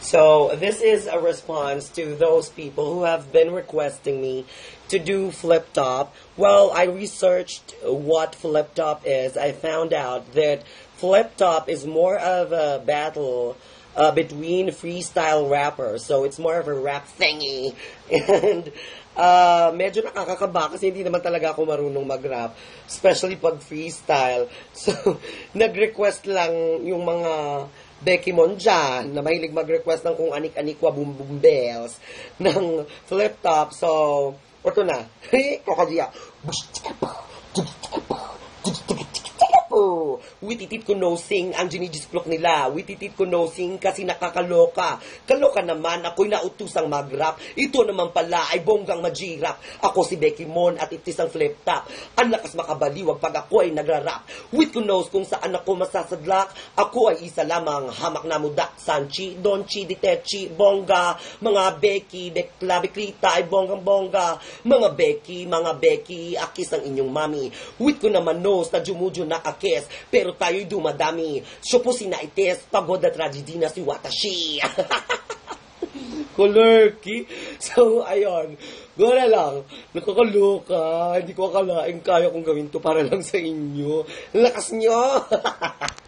So this is a response to those people who have been requesting me to do flip top. Well, I researched what flip top is. I found out that flip top is more of a battle uh, between freestyle rappers. So it's more of a rap thingy. And uh, medyo nakakakaba kasi hindi naman talaga ako marunong mag-rap. Especially pag freestyle. So, nag-request lang yung mga Becky Mon dyan, na mahilig mag-request ng kung anik-anikwa boom boom bells ng flip top. So, ito na. Oh, wititit ko nosing ang ginijisplok nila. Wititit ko nosing kasi nakakaloka. Kaloka naman, ako'y nautusang mag-rap. Ito naman pala ay bonggang majirap. Ako si Becky Mon at itis ang flip top. Ang lakas makabaliwag pag ako ay nagra-rap. With ko knows kung saan ako masasadlak. Ako ay isa lamang hamak na muda. Sanchi, Donchi, Ditechi, Bongga. Mga Becky, Bekla, Beklita ay bonggang bongga. Mga Becky, mga Becky, akis ang inyong mami. With ko naman knows na jumudyo na akis. Pero tayo'y dumadami. Siya po sinaites, pagod at tragedy na si Watashi. Kulerki. So, ayun. Gora lang. Nakakaloka. Hindi ko akalaing kaya kong gawin to para lang sa inyo. Lakas nyo!